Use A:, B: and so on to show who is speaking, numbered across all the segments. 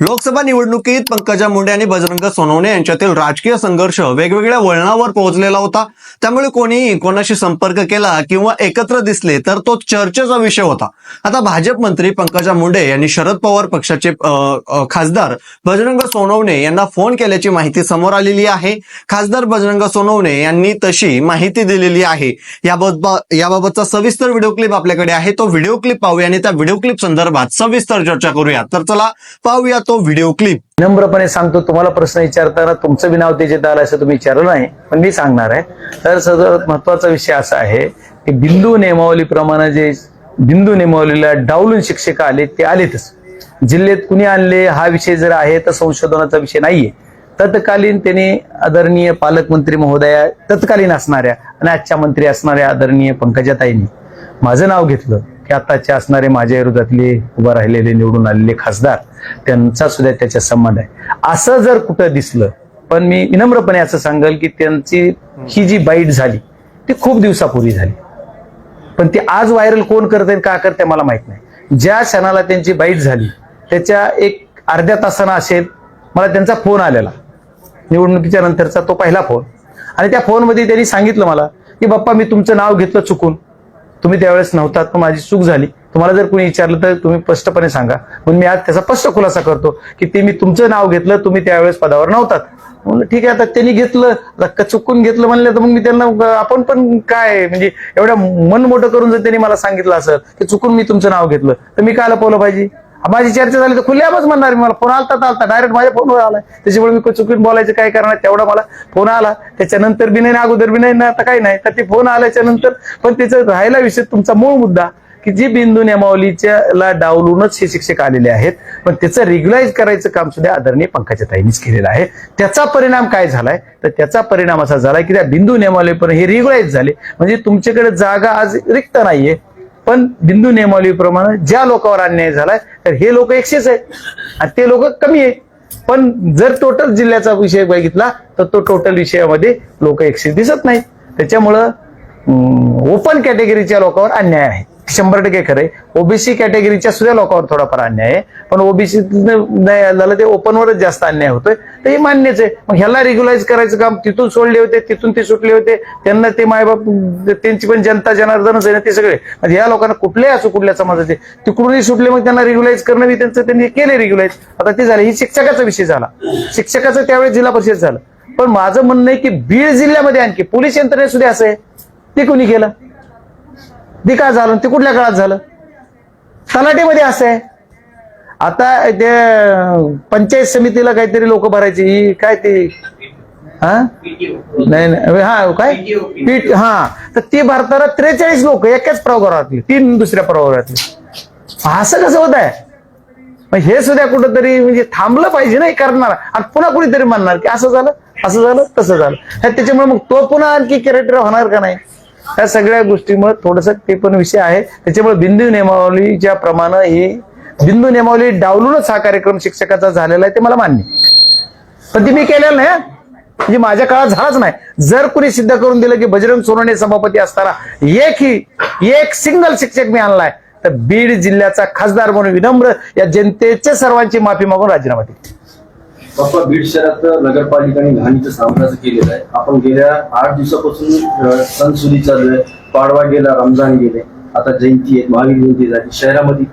A: लोकसभा निवडणुकीत पंकजा मुंडे आणि बजरंग सोनवणे यांच्यातील राजकीय संघर्ष वेगवेगळ्या वळणावर पोहोचलेला होता. त्यामुळे कोणीही कोणाशी संपर्क केला किंवा एकत्र दिसले तर तो चर्चेचा विषय होता. आता भाजप मंत्री पंकजा मुंडे यांनी शरद पवार पक्षाचे खासदार बजरंग सोनवणे यांना फोन केल्याची माहिती समोर आलेली आहे. खासदार बजरंग सोनवणे यांनी तशी माहिती दिलेली आहे. याबाबत याबाबतचा सविस्तर व्हिडिओ क्लिप आपल्याकडे आहे. तो व्हिडिओ क्लिप पाहूया आणि त्या व्हिडिओ क्लिप संदर्भात सविस्तर चर्चा करूया. तर चला पाहूया तो व्हिडिओ क्लिप
B: नम्रपणे सांगतो तुम्हाला प्रश्न विचारताना तुमचं बी नाव त्याच्यात आलं असं तुम्ही विचारलं नाही पण मी सांगणार आहे. तर सर्वात महत्त्वाचा विषय असा आहे की बिंदू नियमावलीप्रमाणे जे बिंदू नियमावलीला डावलून शिक्षक आले ते आलेतच. जिल्ह्यात कुणी आणले हा विषय जर आहे तर संशोधनाचा विषय नाहीये. तत्कालीन त्यांनी आदरणीय पालकमंत्री महोदया तत्कालीन असणाऱ्या आणि आजच्या मंत्री असणाऱ्या आदरणीय पंकजाताईंनी माझं नाव घेतलं. की आताचे असणारे माझ्या विरोधातले उभं राहिलेले निवडून आलेले खासदार त्यांचा सुद्धा त्याच्या संबंध आहे. असं जर कुठं दिसलं पण मी विनम्रपणे असं सांगेल की त्यांची ही जी बाईट झाली ती खूप दिवसापूर्वी झाली. पण ती आज व्हायरल कोण करते का करते मला माहीत नाही. ज्या क्षणाला त्यांची बाईट झाली त्याच्या एक अर्ध्या तासानं असेल मला त्यांचा फोन आलेला. निवडणुकीच्या नंतरचा तो पहिला फोन. आणि त्या फोनमध्ये त्यांनी सांगितलं मला की बाप्पा मी तुमचं नाव घेतलं चुकून. तुम्ही त्यावेळेस नव्हतात पण माझी चूक झाली. तुम्हाला जर कोणी विचारलं तर तुम्ही स्पष्टपणे सांगा. म्हणून मी आज त्याचा स्पष्ट खुलासा करतो की ते मी तुमचं नाव घेतलं तुम्ही त्यावेळेस पदावर नव्हतात. म्हणलं ठीक आहे आता त्यांनी घेतलं चुकून घेतलं म्हणलं तर मग मी त्यांना आपण पण काय म्हणजे एवढ्या मन मोठं करून जर त्यांनी मला सांगितलं असं की चुकून मी तुमचं नाव घेतलं तर मी काय लपवलं पाहिजे? माझी चर्चा झाली तर खुल्यामच म्हणणार मी मला. फोन आलता तर डायरेक्ट माझ्या फोनवर आलाय. त्याच्यामुळे मी चुकून बोलायचं काय करणार तेवढा मला फोन आला. त्याच्यानंतर बी नाही अगोदर बी नाही ना आता काही नाही. तर ते फोन आल्याच्यानंतर पण त्याचं राहिला विषय तुमचा मूळ मुद्दा की जी बिंदू नियमावलीच्या ला डावलूनच हे शिक्षक आलेले आहेत पण त्याचं रेग्युलाइज करायचं काम सुद्धा आदरणीय पंकजा ताईंनीच केलेलं आहे. त्याचा परिणाम काय झालाय? तर त्याचा परिणाम असा झालाय की त्या बिंदू नियमावलीपर्यंत हे रेग्युलाइज झाले. म्हणजे तुमच्याकडे जागा आज रिक्त नाहीये. पण बिंदू नियमावलीप्रमाणे ज्या लोकांवर अन्याय झालाय तर हे लोक एकशेच आहे आणि ते लोक कमी आहे पण जर टोटल जिल्ह्याचा विषय बघितला तर तो टोटल विषयामध्ये लोक एकशे दिसत नाहीत. त्याच्यामुळं ओपन कॅटेगरीच्या लोकांवर अन्याय आहे. शंभर टक्के खरे ओबीसी कॅटेगरीच्या सुद्धा लोकांवर थोडाफार अन्याय आहे. पण ओबीसी नाही झालं ते ओपनवरच जास्त अन्याय होतोय. तर हे मान्यच आहे. मग ह्याला रेग्युलाइज करायचं काम तिथून सोडले होते तिथून ते सुटले होते. त्यांना ते मायबाप त्यांची पण जनता जनार्दनच आहे ना ते सगळे. या लोकांना कुठलेही असो कुठल्या समाजाचे तिकडूनही सुटले मग त्यांना रेग्युलाइज करणं त्यांचं त्यांनी केले रेग्युलाइज आता ते झालं ही शिक्षकाचा विषय झाला. शिक्षकाचं त्यावेळेस जिल्हा परिषद झालं. पण माझं म्हणणं आहे की बीड जिल्ह्यामध्ये आणखी पोलीस यंत्रणेत सुद्धा असं आहे. ते कोणी केलं? ते काय झालं ते कुठल्या काळात झालं? तलाठीमध्ये असं आहे. आता ते पंचायत समितीला काहीतरी लोक भरायची ही काय ते? हा? नाही नाही हा काय? पीठ हा. तर ती भरताना त्रेचाळीस लोक एकाच प्रभागातले तीन दुसऱ्या प्रभागातले. असं कसं होत आहे? मग हे सुद्धा कुठंतरी म्हणजे थांबलं पाहिजे नाही करणार. आणि पुन्हा कुणीतरी म्हणणार की असं झालं असं झालं तसं झालं. त्याच्यामुळे मग तो पुन्हा आणखी कॅरेक्टर होणार का नाही? या सगळ्या गोष्टीमुळे थोडस ते पण विषय आहे. त्याच्यामुळे बिंदू नियमावलीच्या प्रमाणे ही बिंदू नियमावली डावलूनच हा कार्यक्रम शिक्षकाचा झालेला आहे ते मला मान्य पण ती मी केलेलं नाही म्हणजे माझ्या काळात झालाच नाही. जर कुणी सिद्ध करून दिलं की बजरंग सोनवणे सभापती असताना एक ही एक सिंगल शिक्षक मी आणलाय तर बीड जिल्ह्याचा खासदार म्हणून विनम्र या जनतेचे सर्वांची माफी मागून राजीनामा दिली
C: बाप्पा बीड शहरात नगरपालिकाने घाणीचं साम्राज्य केलेलं आहे. आपण गेल्या आठ दिवसापासून अं, सणसुदी चालू आहे. पाडवा गेला रमजान गेले. आता जयंती आहे महावीर जयंती झाली शहरामध्ये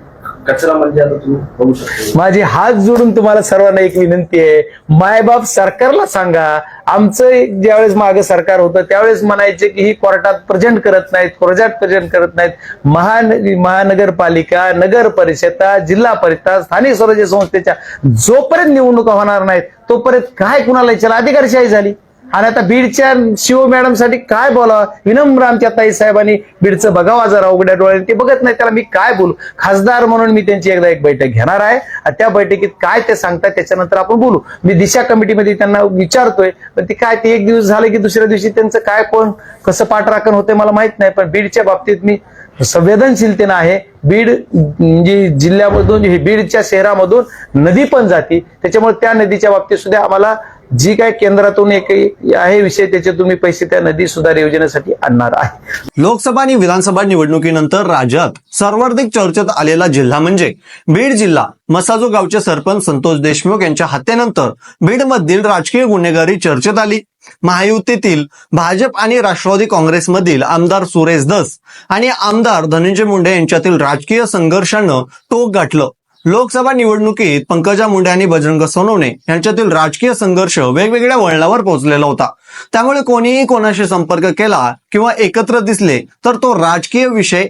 C: कचरा म्हणजे आता तुम्ही बघू शकता.
B: माझी हात जोडून तुम्हाला सर्वांना एक विनंती आहे. मायबाप सरकारला सांगा. आमचं ज्यावेळेस मागं सरकार होतं त्यावेळेस म्हणायचे की ही कोर्टात प्रेझेंट करत नाहीत कोर्टात प्रेझेंट करत नाहीत. महान महानगरपालिका नगर परिषदा जिल्हा परिषद स्थानिक स्वराज्य संस्थेच्या जोपर्यंत निवडणुका होणार नाहीत तोपर्यंत काय कुणाला याच्याला अधिकारशाही झाली? आणि आता बीडच्या शिव मॅडमसाठी काय बोलावं? विनम्र आमच्या ताई साहेबांनी बीडचं बघावा जरा उघड्या डोळ्याने. ते बघत नाही त्याला मी काय बोलू? खासदार म्हणून मी त्यांची एकदा एक बैठक घेणार आहे. आणि त्या बैठकीत काय ते सांगतात त्याच्यानंतर आपण बोलू. मी दिशा कमिटीमध्ये त्यांना विचारतोय पण ते काय ते एक दिवस झालं की दुसऱ्या दिवशी त्यांचं काय कोण कसं पाठराखण होते मला माहीत नाही पण बीडच्या बाबतीत मी संवेदनशीलतेनं आहे. बीड म्हणजे जिल्ह्यामधून हे बीडच्या शहरामधून नदी पण जाते. त्याच्यामुळे त्या नदीच्या बाबतीत सुद्धा आम्हाला जी काय केंद्रातून एक आहे विषय त्याच्यातून मी पैसे त्या नदी सुधार योजनेसाठी आणणार आहे.
A: लोकसभा आणि विधानसभा निवडणुकीनंतर राज्यात सर्वाधिक चर्चेत आलेला जिल्हा म्हणजे बीड जिल्हा. मसाजो गावचे सरपंच संतोष देशमुख यांच्या हत्येनंतर बीडमधील राजकीय गुन्हेगारी चर्चेत आली. महायुतीतील भाजप आणि राष्ट्रवादी काँग्रेसमधील आमदार सुरेश दस आणि आमदार धनंजय मुंडे यांच्यातील राजकीय संघर्षानं टोक गाठलं. लोकसभा निवडणुकीत पंकजा मुंडे आणि बजरंग सोनवणे यांच्यातील राजकीय संघर्ष वेगवेगळ्या वळणावर पोहोचलेला होता. त्यामुळे कोणीही कोणाशी संपर्क केला किंवा एकत्र दिसले तर तो राजकीय विषय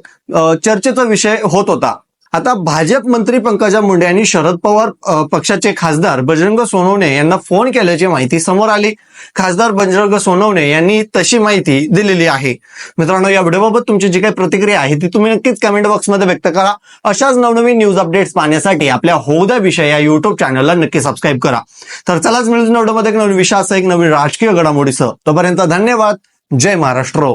A: चर्चेचा विषय होत होता. आता भाजप मंत्री पंकजा मुंडे यांनी शरद पवार पक्षाचे खासदार बजरंग सोनवणे यांना फोन केल्याची माहिती समोर आली. खासदार बजरंग सोनवणे यांनी तशी माहिती दिलेली आहे. मित्रांनो या व्हिडिओबाबत तुमची जी काही प्रतिक्रिया आहे ती तुम्ही नक्कीच कमेंट बॉक्समध्ये व्यक्त करा. अशाच नवनवीन न्यूज अपडेट्स पाहण्यासाठी आपल्या होदा विषय या युट्यूब चॅनलला नक्की सबस्क्राईब करा. तर चलाच मिळून व्हिडिओमध्ये एक नवीन विषयासह एक नवीन राजकीय घडामोडीसह. तोपर्यंत धन्यवाद. जय महाराष्ट्र.